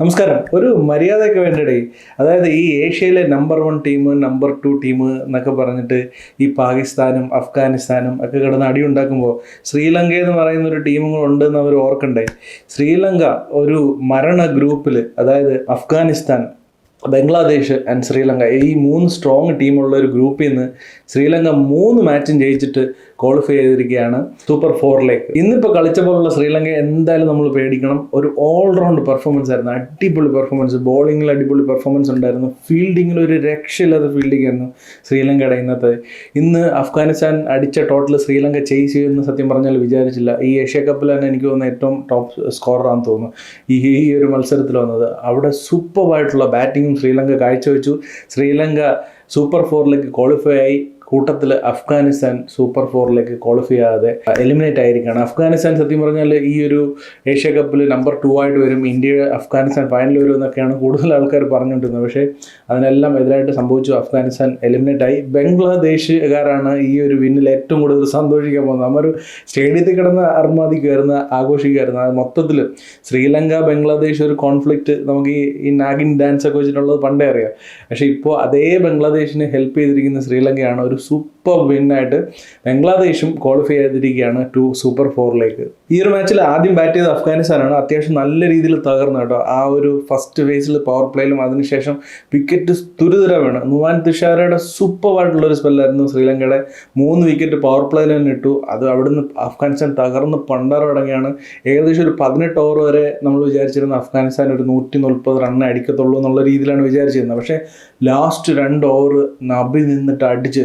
നമസ്കാരം. ഒരു മര്യാദയ്ക്ക് വേണ്ടിയിടേ അതായത് ഈ ഏഷ്യയിലെ number one team number two team എന്നൊക്കെ പറഞ്ഞിട്ട് ഈ പാകിസ്ഥാനും അഫ്ഗാനിസ്ഥാനും ഒക്കെ കിടന്ന് അടി ഉണ്ടാക്കുമ്പോൾ ശ്രീലങ്ക എന്ന് പറയുന്ന ഒരു ടീമും ഉണ്ട് ഉണ്ടെന്ന് അവർ ഓർക്കണ്ടേ? ശ്രീലങ്ക ഒരു മരണ ഗ്രൂപ്പിൽ അതായത് അഫ്ഗാനിസ്ഥാൻ ബംഗ്ലാദേശ് ആൻഡ് ശ്രീലങ്ക ഈ മൂന്ന് സ്ട്രോങ് ടീമുള്ള ഒരു ഗ്രൂപ്പിൽ നിന്ന് ശ്രീലങ്ക മൂന്ന് മാച്ചും ജയിച്ചിട്ട് ക്വാളിഫൈ ചെയ്തിരിക്കുകയാണ് സൂപ്പർ ഫോറിലേക്ക് ഇന്നിപ്പോൾ കളിച്ചപ്പോഴുള്ള ശ്രീലങ്ക എന്തായാലും നമ്മൾ പേടിക്കണം. ഒരു ഓൾറൗണ്ട് പെർഫോമൻസ് ആയിരുന്നു. അടിപൊളി പെർഫോമൻസ് ബോളിങ്ങിൽ അടിപൊളി പെർഫോമൻസ് ഉണ്ടായിരുന്നു. ഫീൽഡിങ്ങിൽ ഒരു രക്ഷയില്ലാത്ത ഫീൽഡിംഗ് ആയിരുന്നു ശ്രീലങ്കയുടെ ഇന്നത്തെ. ഇന്ന് അഫ്ഗാനിസ്ഥാൻ അടിച്ച ടോട്ടൽ ശ്രീലങ്ക ചെയ്സ് ചെയ്യുമെന്ന് സത്യം പറഞ്ഞാൽ വിചാരിച്ചില്ല. ഈ ഏഷ്യ കപ്പിൽ തന്നെ എനിക്ക് തോന്നുന്ന ഏറ്റവും ടോപ്പ് സ്കോറാണെന്ന് തോന്നുന്നു. ഈ ഈ ഒരു മത്സരത്തിൽ വന്നത്. അവിടെ സൂപ്പറായിട്ടുള്ള ബാറ്റിങ്ങും ശ്രീലങ്ക കാഴ്ചവെച്ചു. ശ്രീലങ്ക സൂപ്പർ ഫോറിലേക്ക് ക്വാളിഫൈ ആയി. കൂട്ടത്തിൽ അഫ്ഗാനിസ്ഥാൻ സൂപ്പർ ഫോറിലേക്ക് ക്വാളിഫൈ ചെയ്യാതെ എലിമിനേറ്റ് ആയിരിക്കുകയാണ്. അഫ്ഗാനിസ്ഥാൻ സത്യം പറഞ്ഞാൽ ഈ ഒരു ഏഷ്യ കപ്പിൽ നമ്പർ ടു ആയിട്ട് വരും. ഇന്ത്യ അഫ്ഗാനിസ്ഥാൻ ഫൈനൽ വരും എന്നൊക്കെയാണ് കൂടുതൽ ആൾക്കാർ പറഞ്ഞുകൊണ്ടിരുന്നത്. പക്ഷേ അതിനെല്ലാം എതിരായിട്ട് സംഭവിച്ചു. അഫ്ഗാനിസ്ഥാൻ എലിമിനേറ്റ് ആയി. ബംഗ്ലാദേശുകാരാണ് ഈ ഒരു വിന്നിൽ ഏറ്റവും കൂടുതൽ സന്തോഷിക്കാൻ പോകുന്നത്. നമ്മൊരു സ്റ്റേഡിയത്തിൽ കിടന്ന് അർമാദിക്കുമായിരുന്ന ആഘോഷിക്കുമായിരുന്നു അത് മൊത്തത്തിൽ ശ്രീലങ്ക ബംഗ്ലാദേശ് ഒരു കോൺഫ്ലിക്റ്റ് നമുക്ക് ഈ നാഗിൻ ഡാൻസ് ഒക്കെ വെച്ചിട്ടുള്ളത് പണ്ടേ അറിയാം. പക്ഷേ ഇപ്പോൾ അതേ ബംഗ്ലാദേശിനെ ഹെൽപ്പ് ചെയ്തിരിക്കുന്ന ശ്രീലങ്കയാണ് ഒരു സൂപ്പർ വിന്നായിട്ട് ബംഗ്ലാദേശും ക്വാളിഫൈ ചെയ്തിരിക്കുകയാണ് ടു സൂപ്പർ ഫോറിലേക്ക് ഈ ഒരു മാച്ചിൽ ആദ്യം ബാറ്റ് ചെയ്ത് അഫ്ഗാനിസ്ഥാനാണ്. അത്യാവശ്യം നല്ല രീതിയിൽ തകർന്നു കേട്ടോ. ആ ഒരു ഫസ്റ്റ് ഫേസിൽ പവർ പ്ലേയിലും അതിനുശേഷം വിക്കറ്റ് തുരിതുര വേണം നുവാൻ തുഷാരയുടെ സൂപ്പറായിട്ടുള്ള ഒരു സ്പെല്ലായിരുന്നു ശ്രീലങ്കയുടെ. മൂന്ന് വിക്കറ്റ് പവർ പ്ലേയിൽ തന്നെ ഇട്ടു. അത് അവിടുന്ന് അഫ്ഗാനിസ്ഥാൻ തകർന്ന് പണ്ടാറടങ്ങിയാണ് ഏകദേശം ഒരു പതിനെട്ട് ഓവർ വരെ നമ്മൾ വിചാരിച്ചിരുന്ന അഫ്ഗാനിസ്ഥാൻ ഒരു നൂറ്റി മുപ്പത് റണ്ണേ അടിക്കത്തുള്ളൂ എന്നുള്ള രീതിയിലാണ് വിചാരിച്ചിരുന്നത്. പക്ഷേ ലാസ്റ്റ് രണ്ട് ഓവർ നബി നിന്നിട്ട് അടിച്ച്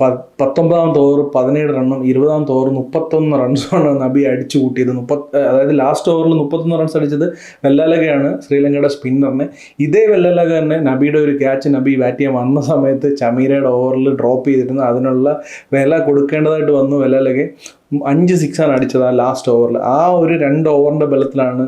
പ പത്തൊമ്പതാമത്തെ ഓവർ പതിനേഴ് റണ്ണും ഇരുപതാം ഓവർ മുപ്പത്തൊന്ന് റൺസാണ് നബി അടിച്ചു കൂട്ടിയത്. മുപ്പത് അതായത് ലാസ്റ്റ് ഓവറിൽ മുപ്പത്തൊന്ന് റൺസ് അടിച്ചത് വെല്ലാലകയാണ് ശ്രീലങ്കയുടെ സ്പിന്നറിനെ ഇതേ വെല്ലാലക തന്നെ നബിയുടെ ഒരു ക്യാച്ച് നബി ബാറ്റ് ചെയ്യാൻ വന്ന സമയത്ത് ചമീരയുടെ ഓവറിൽ ഡ്രോപ്പ് ചെയ്തിരുന്നു. അതിനുള്ള വില കൊടുക്കേണ്ടതായിട്ട് വന്നു വെല്ലാലകെ. അഞ്ച് സിക്സാണ് അടിച്ചത് ആ ലാസ്റ്റ് ഓവറിൽ ആ ഒരു രണ്ട് ഓവറിന്റെ ബലത്തിലാണ്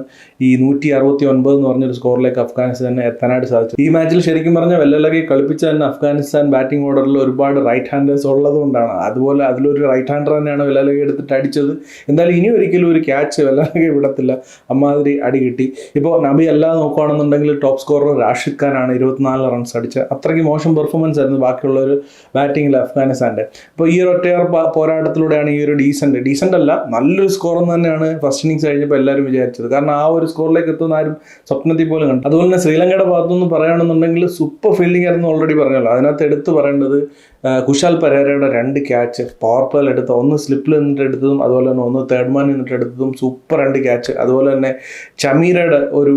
ഈ നൂറ്റി അറുപത്തി ഒൻപത് എന്ന് പറഞ്ഞൊരു സ്കോറിലേക്ക് അഫ്ഗാനിസ്ഥാനെ എത്താനായിട്ട് സാധിച്ചത്. ഈ മാച്ചിൽ ശരിക്കും പറഞ്ഞാൽ വെല്ലലകെ കളിപ്പിച്ച തന്നെ അഫ്ഗാനിസ്ഥാൻ ബാറ്റിംഗ് ഓർഡറിൽ ഒരുപാട് റൈറ്റ് ഹാൻഡേഴ്സ് ഉള്ളത് കൊണ്ടാണ് അതുപോലെ അതിലൊരു റൈറ്റ് ഹാൻഡർ തന്നെയാണ് വെല്ലലക എടുത്തിട്ട് അടിച്ചത്. എന്തായാലും ഇനി ഒരിക്കലും ഒരു ക്യാച്ച് വെല്ലലക വിടത്തില്ല. അമ്മാതിരി അടി കിട്ടി. ഇപ്പോൾ നബി അല്ലാതെ നോക്കുകയാണെന്നുണ്ടെങ്കിൽ ടോപ്പ് സ്കോറർ റാഷിദ് ഖാനാണ് ഇരുപത്തിനാല് റൺസ് അടിച്ച് അത്രയ്ക്ക് മോശം പെർഫോമൻസ് ആയിരുന്നു ബാക്കിയുള്ള ഒരു ബാറ്റിങ്ങിൽ അഫ്ഗാനിസ്ഥാന്റെ അപ്പോൾ ഈ ഒറ്റയാർ പോരാട്ടത്തിലൂടെയാണ് ഈ ഒരു ഡീസന്റ് ഡീസന്റ് അല്ല നല്ലൊരു സ്കോർ എന്ന് തന്നെയാണ് ഫസ്റ്റ് ഇന്നിങ്സ് കഴിഞ്ഞപ്പോൾ എല്ലാവരും വിചാരിച്ചത്. കാരണം ആ ഒരു സ്കോറിലേക്ക് എത്തുന്ന ആരും സ്വപ്നത്തിൽ പോലും കണ്ടു അതുപോലെ തന്നെ ശ്രീലങ്കയുടെ ഭാഗത്തുനിന്ന് പറയുകയാണെന്നുണ്ടെങ്കിൽ സൂപ്പർ ഫീൽഡിംഗ് ആയിരുന്നു ഓൾറെഡി പറഞ്ഞല്ലോ. അതിനകത്ത് എടുത്ത് പറയേണ്ടത് കുശാൽ പരേരയുടെ രണ്ട് ക്യാച്ച് പവർ പ്ലേയിൽ എടുത്ത ഒന്ന് സ്ലിപ്പിൽ നിന്നിട്ട് എടുത്തതും അതുപോലെ തന്നെ ഒന്ന് തേർഡ് മാൻ നിന്നിട്ട് എടുത്തതും സൂപ്പർ രണ്ട് ക്യാച്ച് അതുപോലെ തന്നെ ചമീരയുടെ ഒരു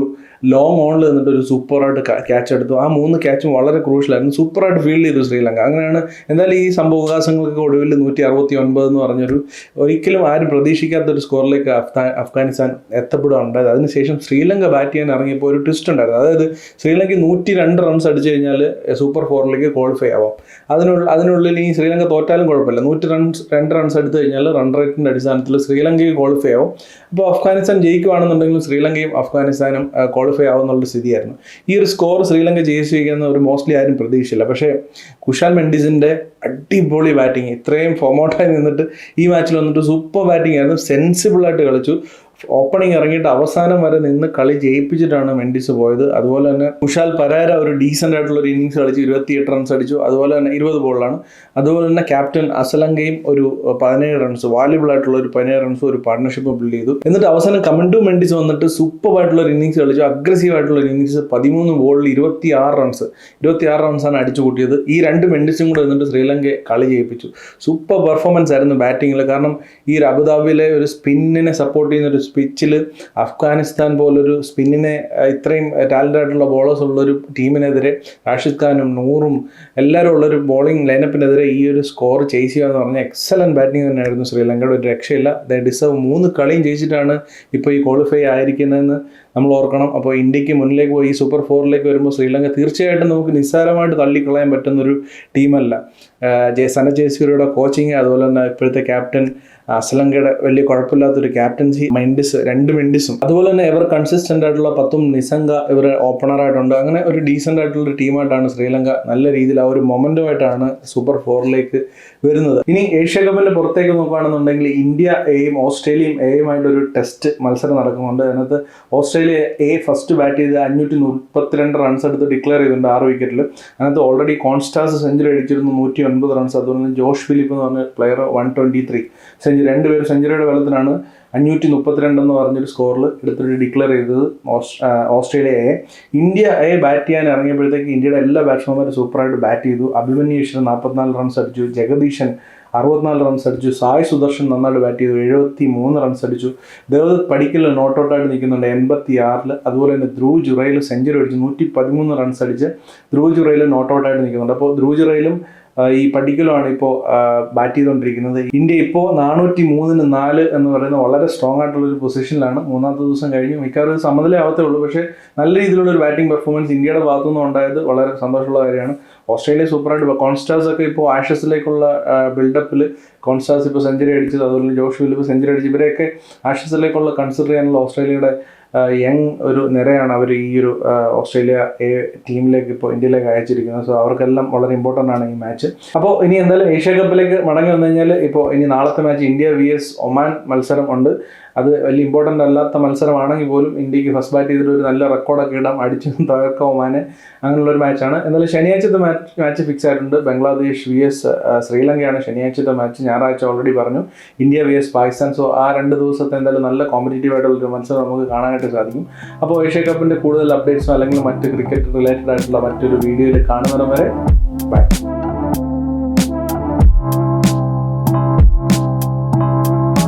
ലോങ് ഓണിൽ നിന്നിട്ട് ഒരു സൂപ്പറായിട്ട് ക്യാച്ച് എടുത്തു. ആ മൂന്ന് ക്യാച്ചും വളരെ ക്രൂഷ്യലായിരുന്നു സൂപ്പറായിട്ട് ഫീൽഡ് ചെയ്തു ശ്രീലങ്ക. അങ്ങനെയാണ് എന്തായാലും ഈ സംഭവവികാസങ്ങൾക്ക് ഒടുവിൽ നൂറ്റി അറുപത്തി ഒൻപത് എന്ന് പറഞ്ഞൊരു ഒരിക്കലും ആരും പ്രതീക്ഷിക്കാത്ത ഒരു സ്കോറിലേക്ക് അഫ്ഗാ അഫ്ഗാനിസ്ഥാൻ എത്തപ്പെടുകയുണ്ടായത് അതിനുശേഷം ശ്രീലങ്ക ബാറ്റ് ചെയ്യാൻ ഇറങ്ങിയപ്പോൾ ഒരു ട്വിസ്റ്റ് ഉണ്ടായിരുന്നു. അതായത് ശ്രീലങ്ക നൂറ്റി രണ്ട് റൺസ് അടിച്ചു കഴിഞ്ഞാൽ സൂപ്പർ ഫോറിലേക്ക് ക്വാളിഫൈ ആവാം. അതിനുള്ള അതിനുള്ളിൽ ഈ ശ്രീലങ്ക തോറ്റാലും കുഴപ്പമില്ല. നൂറ്റി റൺസ് രണ്ട് റൺസ് എടുത്തു കഴിഞ്ഞാൽ റൺ റേറ്റിന്റെ അടിസ്ഥാനത്തിൽ ശ്രീലങ്കയ്ക്ക് ക്വാളിഫൈ ആവും. അപ്പോൾ അഫ്ഗാനിസ്ഥാൻ ജയിക്കുകയാണെന്നുണ്ടെങ്കിലും ശ്രീലങ്കയും അഫ്ഗാനിസ്ഥാനും ക്വാളിഫൈ ആവുന്നുള്ള സ്ഥിതിയായിരുന്നു. ഈ ഒരു സ്കോർ ശ്രീലങ്ക ജയിച്ചിരിക്കുന്ന ഒരു മോസ്റ്റ്ലി ആരും പ്രതീക്ഷിച്ചില്ല. പക്ഷേ കുഷാൽ മെൻഡിസിന്റെ അടിപൊളി ബാറ്റിംഗ് ഇത്രയും ഫോമോട്ടായി നിന്നിട്ട് ഈ മാച്ചിൽ വന്നിട്ട് സൂപ്പർ ബാറ്റിംഗ് ആയിരുന്നു. സെൻസിബിളായിട്ട് കളിച്ചു. ഓപ്പണിംഗ് ഇറങ്ങിയിട്ട് അവസാനം വരെ നിന്ന് കളി ജയിപ്പിച്ചിട്ടാണ് മെൻഡിസ് പോയത്. അതുപോലെ തന്നെ കുഷാൽ പരാര ഒരു ഡീസന്റ് ആയിട്ടുള്ള ഒരു ഇന്നിങ്സ് കളിച്ചു ഇരുപത്തിയെട്ട് റൺസ് അടിച്ചു. അതുപോലെ തന്നെ ഇരുപത് ബോളിലാണ് അതുപോലെ തന്നെ ക്യാപ്റ്റൻ അസലങ്കയും ഒരു പതിനേഴ് റൺസ് വാല്യുബിൾ ആയിട്ടുള്ള ഒരു പതിനേഴ് റൺസ് ഒരു പാർട്ണർഷിപ്പ് ബിൽഡ് ചെയ്തു. എന്നിട്ട് അവസാനം കമൻഡു മെൻഡിസ് വന്നിട്ട് സൂപ്പർ ആയിട്ടുള്ള ഒരു ഇന്നിങ്സ് കളിച്ചു. അഗ്രസീവ് ആയിട്ടുള്ള ഒരു ഇന്നിങ്സ് പതിമൂന്ന് ബോളിൽ ഇരുപത്തി ആറ് റൺസ് ഇരുപത്തി ആറ് റൺസാണ് അടിച്ചു കൂട്ടിയത്. ഈ രണ്ട് മെൻഡിസും കൂടെ വന്നിട്ട് ശ്രീലങ്കയെ കളി ജയിപ്പിച്ചു. സൂപ്പർ പെർഫോമൻസ് ആയിരുന്നു ബാറ്റിങ്ങിൽ കാരണം ഈ ഒരു അബുദാബിയിലെ ഒരു സ്പിന്നിനെ സപ്പോർട്ട് ചെയ്യുന്ന ഒരു പിച്ചിൽ അഫ്ഗാനിസ്ഥാൻ പോലൊരു സ്പിന്നിനെ ഇത്രയും ടാലന്റ് ആയിട്ടുള്ള ബോളേഴ്സ് ഉള്ളൊരു ടീമിനെതിരെ റാഷിദ് ഖാനും നൂറും എല്ലാവരും ഉള്ളൊരു ബോളിംഗ് ലൈനപ്പിനെതിരെ ഈ ഒരു സ്കോർ ചേസ് ചെയ്യുക എന്ന് പറഞ്ഞാൽ എക്സലന്റ് ബാറ്റിംഗ് തന്നെയായിരുന്നു ശ്രീലങ്കയുടെ. ഒരു രക്ഷയില്ല. ദ ഡിസേർവ് മൂന്ന് കളിയും ജയിച്ചിട്ടാണ് ഇപ്പോൾ ഈ ക്വാളിഫൈ ആയിരിക്കുന്നതെന്ന് നമ്മൾ ഓർക്കണം. അപ്പോൾ ഇന്ത്യയ്ക്ക് മുന്നിലേക്ക് പോയി ഈ സൂപ്പർ ഫോറിലേക്ക് വരുമ്പോൾ ശ്രീലങ്ക തീർച്ചയായിട്ടും നമുക്ക് നിസ്സാരമായിട്ട് തള്ളിക്കളയാൻ പറ്റുന്നൊരു ടീമല്ല. ജെ സന ജയസൂര്യയുടെ കോച്ചിങ് അതുപോലെ തന്നെ ഇപ്പോഴത്തെ ക്യാപ്റ്റൻ ശ്രീലങ്കയുടെ വലിയ കുഴപ്പമില്ലാത്തൊരു ക്യാപ്റ്റൻസി മെൻഡിസ് രണ്ട് മെൻഡിസും അതുപോലെ തന്നെ ഇവർ കൺസിസ്റ്റന്റ് ആയിട്ടുള്ള പത്തും നിസംഗ ഇവർ ഓപ്പണറായിട്ടുണ്ട് അങ്ങനെ ഒരു ഡീസന്റ് ആയിട്ടുള്ള ഒരു ടീമായിട്ടാണ് ശ്രീലങ്ക നല്ല രീതിയിൽ ആ ഒരു മൊമെന്റുമായിട്ടാണ് സൂപ്പർ ഫോറിലേക്ക് വരുന്നത്. ഇനി ഏഷ്യ കപ്പിന്റെ പുറത്തേക്ക് നോക്കുകയാണെന്നുണ്ടെങ്കിൽ ഇന്ത്യ എയും ഓസ്ട്രേലിയയും എയുമായിട്ടൊരു ടെസ്റ്റ് മത്സരം നടക്കുന്നുണ്ട്. അതിനകത്ത് Australia Australia A first bat ചെയ്ത് അഞ്ഞൂറ്റി മുപ്പത്തിരണ്ട് റൺസ് എടുത്ത് ഡിക്ലെയർ ചെയ്തിട്ടുണ്ട് ആറ് വിക്കറ്റിൽ അതിനകത്ത് ഓൾറെഡി കോൺസ്റ്റാസ് സെഞ്ചുറി അടിച്ചിരുന്നു നൂറ്റി ഒൻപത് റൺസ് അതുപോലെ ജോഷ് ഫിലിപ്പ് എന്ന് പറഞ്ഞ player one twenty three century രണ്ടുപേരും സെഞ്ചുറിയുടെ ബലത്തിനാണ് അഞ്ഞൂറ്റി മുപ്പത്തിരണ്ട് എന്ന് പറഞ്ഞൊരു സ്കോറിൽ എടുത്തിട്ട് ഡിക്ലെയർ ചെയ്തത് ഓസ്ട്രേലിയയെ ഇന്ത്യ എ ബാറ്റ് ചെയ്യാൻ ഇറങ്ങിയപ്പോഴത്തേക്ക് ഇന്ത്യയുടെ എല്ലാ ബാറ്റ്സ്മാൻമാരും സൂപ്പറായിട്ട് ബാറ്റ് ചെയ്തു. അഭിമന്യു ഈശ്വരൻ നാൽപ്പത്തിനാല് റൺസ് അടിച്ചു. ജഗദീശൻ അറുപത്തിനാല് റൺസ് അടിച്ചു. സായ് സുദർശൻ നന്നായിട്ട് ബാറ്റ് ചെയ്തു. എഴുപത്തി മൂന്ന് റൺസ് അടിച്ചു. ദേവദത്ത് പഠിക്കൽ നോട്ട് ഔട്ടായിട്ട് നിൽക്കുന്നുണ്ട് എൺപത്തി ആറിൽ അതുപോലെ തന്നെ ധ്രുവ് ജുറയിൽ സെഞ്ചുറി അടിച്ചു. നൂറ്റി പതിമൂന്ന് റൺസ് അടിച്ച് ധ്രുവ് ജുറയിൽ നോട്ട് ഔട്ടായിട്ട് നിൽക്കുന്നുണ്ട്. അപ്പോൾ ധ്രുവ് ജുറയിലും ഈ പഠിക്കലാണ് ഇപ്പോൾ ബാറ്റ് ചെയ്തുകൊണ്ടിരിക്കുന്നത് ഇന്ത്യ ഇപ്പോൾ നാനൂറ്റി മൂന്നിന് നാല് എന്ന് പറയുന്ന വളരെ സ്ട്രോങ് ആയിട്ടുള്ള ഒരു പൊസിഷനിലാണ് മൂന്നാമത്തെ ദിവസം കഴിഞ്ഞു. മിക്കവാറും ഇത് സമനില ആവത്തേ ഉള്ളൂ പക്ഷേ നല്ല രീതിയിലുള്ള ഒരു ബാറ്റിംഗ് പെർഫോമൻസ് ഇന്ത്യയുടെ ഭാഗത്തു നിന്ന് ഉണ്ടായത് വളരെ സന്തോഷമുള്ള കാര്യമാണ്. ഓസ്ട്രേലിയ സൂപ്പറായിട്ട് കോൺസ്റ്റാസ് ഒക്കെ ഇപ്പോൾ ആഷസിലേക്കുള്ള ബിൽഡപ്പിൽ കോൺസ്റ്റാസ് ഇപ്പോൾ സെഞ്ചുറി അടിച്ചത്. അതുപോലെ ജോഷ് വില്ലിപ്പ് സെഞ്ചുറി അടിച്ചത് ഇവരെയൊക്കെ ആഷസിലേക്കുള്ള കൺസിഡർ ചെയ്യാനുള്ള ഓസ്ട്രേലിയയുടെ യങ് ഒരു നിരയാണ് അവർ ഈ ഒരു ഓസ്ട്രേലിയ ടീമിലേക്ക് ഇപ്പോൾ ഇന്ത്യയിലേക്ക് അയച്ചിരിക്കുന്നത്. സോ അവർക്കെല്ലാം വളരെ ഇമ്പോർട്ടന്റ് ആണ് ഈ മാച്ച്. അപ്പോൾ ഇനി എന്തായാലും ഏഷ്യ കപ്പിലേക്ക് മടങ്ങി വന്നു കഴിഞ്ഞാൽ ഇപ്പോൾ ഇനി നാളത്തെ match India v s Oman മത്സരം ഉണ്ട്. അത് വലിയ ഇമ്പോർട്ടന്റ് അല്ലാത്ത മത്സരമാണെങ്കിൽ പോലും ഇന്ത്യയ്ക്ക് ഫസ്റ്റ് ബാറ്റ് ചെയ്തിട്ട് ഒരു നല്ല റെക്കോർഡൊക്കെ ഇടാം അടിച്ച് തകർക്കാം ഒമാനെ അങ്ങനെയുള്ള ഒരു മാച്ചാണ് എന്നാലും ശനിയാഴ്ചത്തെ മാച്ച് മാച്ച് ഫിക്സ് ആയിട്ടുണ്ട്. ബംഗ്ലാദേശ് വി എസ് ശ്രീലങ്കയാണ് ശനിയാഴ്ചത്തെ മാച്ച് ഞായറാഴ്ച ഓൾറെഡി പറഞ്ഞു. India v s Pakistan. So ആ രണ്ട് ദിവസത്തെ എന്തായാലും നല്ല കോമ്പറ്റീറ്റീവ് ആയിട്ടുള്ള ഒരു മത്സരം നമുക്ക് കാണാനായിട്ട് സാധിക്കും. അപ്പോൾ ഏഷ്യ കപ്പിന്റെ കൂടുതൽ അപ്ഡേറ്റ്സോ അല്ലെങ്കിൽ മറ്റ് ക്രിക്കറ്റ് റിലേറ്റഡ് ആയിട്ടുള്ള മറ്റൊരു വീഡിയോയിൽ കാണുന്നവരെ ബൈ